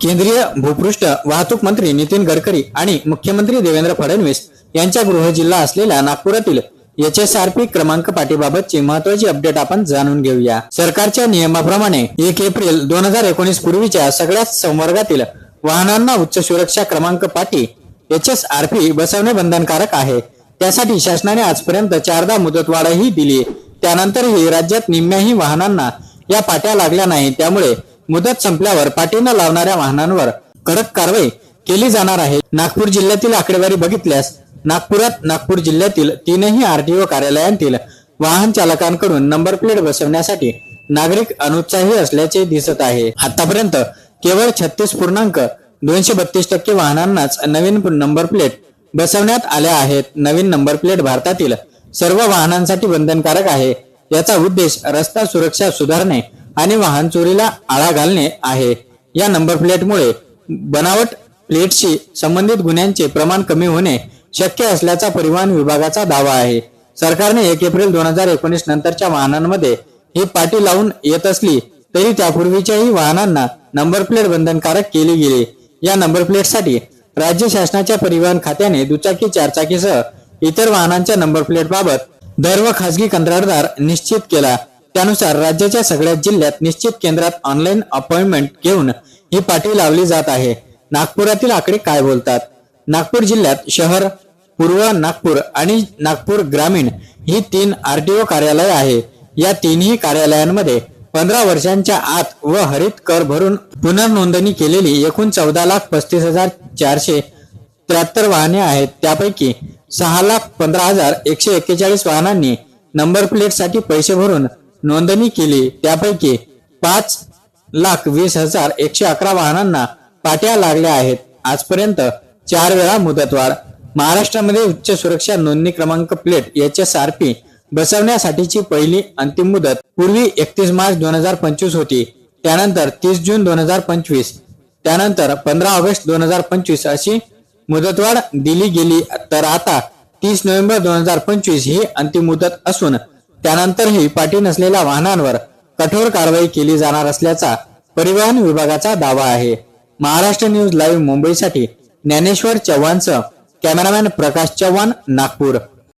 केंद्रीय भूपृष्ठ वाहतूक मंत्री नितीन गडकरी आणि मुख्यमंत्री देवेंद्र फडणवीस यांच्या गृह जिल्हा असलेल्या नागपुरातील एच एस आर पी क्रमांक पाठीबाबतची महत्वाची अपडेट आपण जाणून घेऊया. सरकारच्या नियमाप्रमाणे एक एप्रिल दोन हजार एकोणीस पूर्वीच्या सगळ्याच संवर्गातील वाहनांना उच्च सुरक्षा क्रमांक पाठी एच एस आर पी बसवणे बंधनकारक आहे. त्यासाठी शासनाने आजपर्यंत चारदा मुदतवाढही दिली. त्यानंतरही राज्यात निम्म्याही वाहनांना या पाट्या लागल्या नाही त्यामुळे मुदत संपल्यावर पाठीनं लावणाऱ्या वाहनांवर कडक कारवाई केली जाणार आहे. नागपूर जिल्ह्यातील आकडेवारी बघितल्यास नागपुरात नागपूर जिल्ह्यातील तीनही आरटीओ कार्यालयांतील वाहन चालकांकडून नंबर प्लेट बसवण्यासाठी नागरिक अनुत्साही असल्याचे दिसत आहे. आतापर्यंत केवळ छत्तीस पूर्णांक दोनशे बत्तीस टक्के वाहनांनाच नवीन नंबर प्लेट बसवण्यात आल्या आहेत. नवीन नंबर प्लेट भारतातील सर्व वाहनांसाठी बंधनकारक आहे. याचा उद्देश रस्ता सुरक्षा सुधारणे आणि वाहन चोरीला आळा घालणे आहे. या नंबर प्लेटमुळे बनावट प्लेटशी संबंधित गुन्ह्यांचे प्रमाण कमी होणे शक्य असल्याचा परिवहन विभागाचा दावा आहे. सरकारने एक एप्रिल दोन हजार एकोणीस नंतरच्या वाहनांमध्ये ही पाटी लावून येत असली तरी त्यापूर्वीच्याही वाहनांना नंबर प्लेट बंधनकारक केली गेली. या नंबर प्लेटसाठी राज्य शासनाच्या परिवहन खात्याने दुचाकी चारचाकीसह इतर वाहनांच्या नंबर प्लेटबाबत दर व खासगी कंत्राटदार निश्चित केला. त्यानुसार राज्याच्या सगळ्या जिल्ह्यात निश्चित केंद्रात ऑनलाईन अपॉइंटमेंट घेऊन ही पाटी लावली जात आहे. नागपुरातील आकडे काय बोलतात? नागपूर जिल्ह्यात शहर पूर्व नागपूर आणि नागपूर ग्रामीण ही तीन आरटीओ कार्यालय आहे. या तीनही कार्यालयांमध्ये पंधरा वर्षांच्या आत व हरित कर भरून पुनर्नोंदणी केलेली एकूण चौदा लाख पस्तीस हजार चारशे त्र्याहत्तर वाहने आहेत. त्यापैकी सहा लाख पंधरा हजार एकशे एक्केचाळीस वाहनांनी नंबर प्लेटसाठी पैसे भरून नोंदणी केली. त्यापैकी पाच लाख वीस हजार एकशे अकरा वाहनांना पाट्या लागल्या आहेत. आजपर्यंत चार वेळा मुदतवाढ. महाराष्ट्रामध्ये उच्च सुरक्षा नोंदणी क्रमांक प्लेट याच्या सारपी बसवण्यासाठीची पहिली अंतिम मुदत पूर्वी एकतीस मार्च दोन हजार पंचवीस होती. त्यानंतर तीस जून दोन हजार पंचवीस. त्यानंतर पंधरा ऑगस्ट दोन हजार पंचवीस अशी मुदतवाढ दिली गेली. तर आता तीस नोव्हेंबर दोन हजार पंचवीस ही अंतिम मुदत असून त्यानंतरही पाठी नसलेल्या वाहनांवर कठोर कारवाई केली जाणार असल्याचा परिवहन विभागाचा दावा आहे. महाराष्ट्र न्यूज लाईव्ह मुंबईसाठी ज्ञानेश्वर चव्हाणसह कॅमेरामॅन प्रकाश चव्हाण नागपूर.